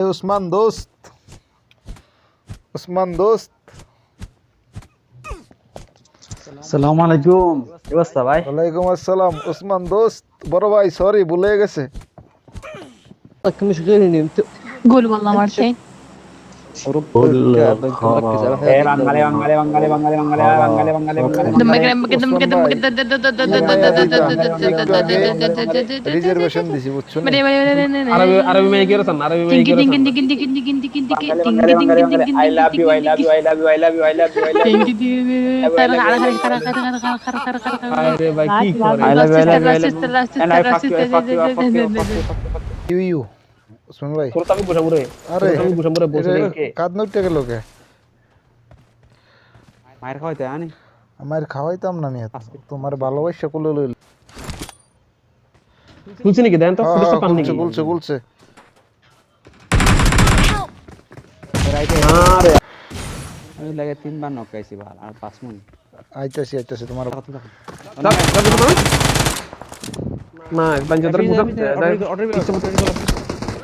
উসমান দোস্ত উসমান দোস্ত আসসালামু আলাইকুম কি অবস্থা ভাই ওয়ালাইকুম আসসালাম উসমান দোস্ত বড় ভাই সরি ভুলে গেছে তুমি গোল বললাম আর সেই اوروبا রিজার্ভেশন দিছি বুঝছ আরবি আরবি ইউ ইউ ওসমান ভাই। তোর তাকে বসা পড়ে আরে আমি বসা পড়ে বসে কে। কাদ নইটা গেল কে? মায়ের খাওয়াইতে আনি? আমার খাওয়াইতাম না নিয়ে। তোমার ভালোবাসা কোলে লইল। তুলছে নাকি? দেন তো হ্যাঁ, ফুটেজটা হ্যাঁ, পান নাকি? বলছে বলছে আরে। আমি লাগে তিনবার নক খাইছি ভালো আর পাঁচ মিনিট আইতাছি আইতাছি তোমার না বাঞ্জাদার মুদা অর্ডার অর্ডার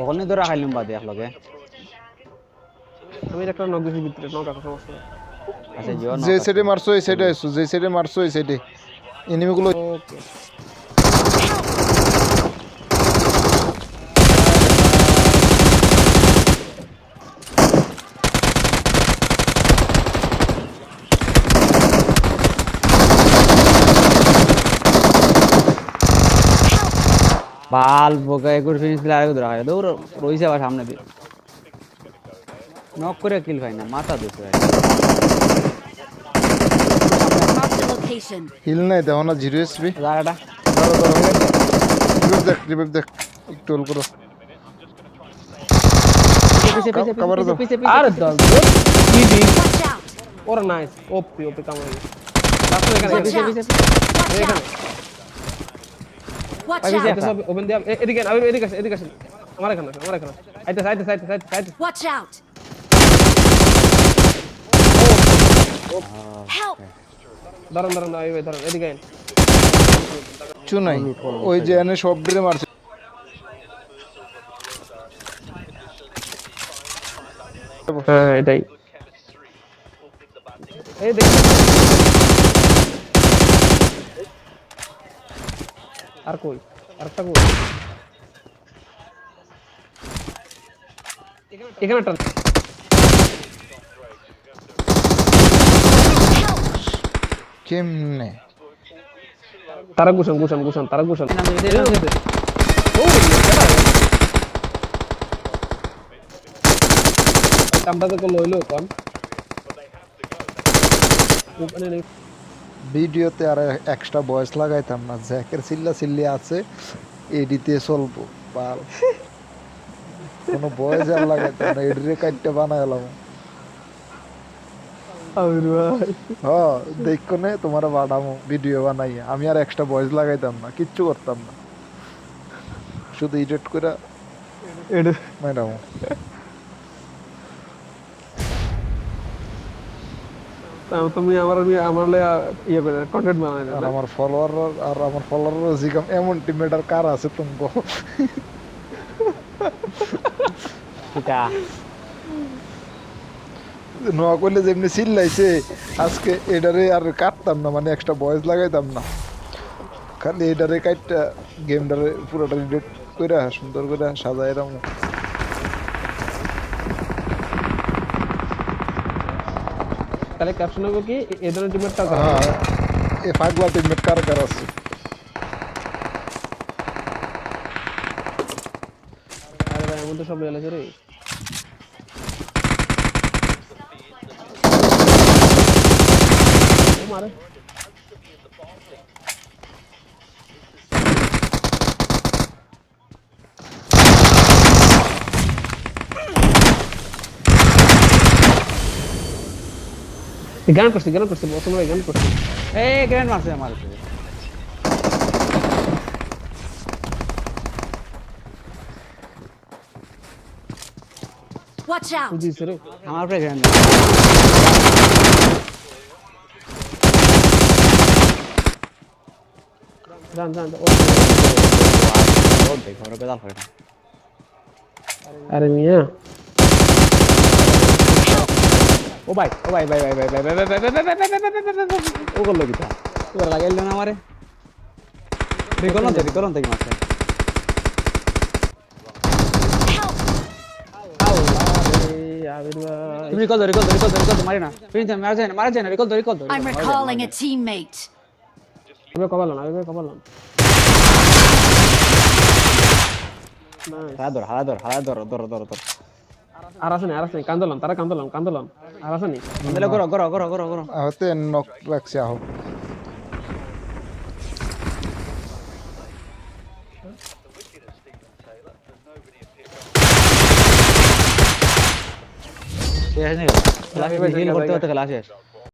কখনই ধরে খাইলাম বাদে একলগে। আমি একটা নক দিছি ভিতরে নক আছে সমস্যা। আচ্ছা জিও যে সাইডে মারছো এই সাইডে আইছো যে সাইডে মারছো এই সাইডে এনিমিগুলো বাল বোকা একুর ফিনিশ দিলে আরেকটু ধরা হয়। দৌড় রইছে আবার সামনে দিয়ে। নক করে কিল খাই না মাথা দুটো. হিল নাই দেখো না জিরো এসপি জায়গাটা রিভাইভ দেখ রিভাইভ দেখ একটু হোল করো। পিছে পিছে cover দাও। পিছে পিছে আরে দল কি দি Watch নাইস ওপি ওপি কামাই লাস্ট এখানে! Watch out! Bize- সব ওপেন দিয়া এদিকে আমি এদিকে আসেন এদিকে আসেন আমার এখানে আসেন, আমার এখানে আইতে সাইতে সাইতে সাইতে সাইতে Watch out! Help! দাঁড়ান দাঁড়ান এই ভাই দাঁড়ান এদিকে আইন কিছু নাই ওই যে এনে সব ড্রে মারছে হ্যাঁ এটাই এই দেখ আর কই? আরেকটা কই? এখানে একটা কেমনে? তারা গুছান গুছান গুছান তারা গুছান। কামটা তো করল হইল কম। ওখানে নেই। ভিডিওতে আর এক্সট্রা ভয়েস লাগাইতাম না জ্যাকের চিল্লা চিল্লি আছে এডিতে চলবো বাল। কোনো ভয়েস আর লাগাইতাম না এডিরে কাটতে বানাইলাম দেখো নে তোমার বানামো ভিডিও বানাই। আমি আর এক্সট্রা ভয়েস লাগাইতাম না কিচ্ছু করতাম না। শুধু এডিট করে ম্যাডাম তুমি আমার আমার ইয়ে করে কন্টেন্ট বানাই আর আমার ফলোয়ার আর আমার ফলোয়ার জিগাম এমন টিমমেটার কার আছে তুমি পিতা নোয়া করলে যেমনি চিল্লাইছে আজকে এটারে আর কাটতাম না মানে এক্সট্রা ভয়েস লাগাইতাম না। খালি এটারে কাটটা গেমটারে পুরোটা রিডেট করে সুন্দর করে সাজাই তাহলে ক্যাপশন হবে কি? এ- ধরনের টিমেরটা হ্যাঁ এ ফাগলা টিমমেট কার কার আছে। আরে ভাই এমন তো সব লেগেছে রে। ও মারে। গান করছি গান করছি বসুন ভাই গান করছি এই গ্র্যান্ড মারছে আমার Watch out! আমার উপরে গ্র্যান্ড জান জান ও, ও দেখো ওরা বেদাল করে না আরে মিয়া ও ভাই ও ভাই ভাই ভাই ভাই ভাই ভাই ভাই ভাই ভাই ভাই ভাই ভাই ভাই ভাই ভাই ভাই ও করল কি তা তোর লাগাইল না আমারে রিকল না রিকল না মারছে Help! আরে আবির ভাই তুমি রিকল রিকল রিকল রিকল মারি না প্রিন্স মারা যায় না মারা যায় না recall recall I'm recalling a teammate. আবে কবালন আবে কবালন হালা ধর হালা ধর হালা ধর ধর ধর ধর আর আছে না আর আছে না কান্দলাম তারা কান্দলাম কান্দলাম Ahora Sony. Mándale no. coro, coro, ah, este no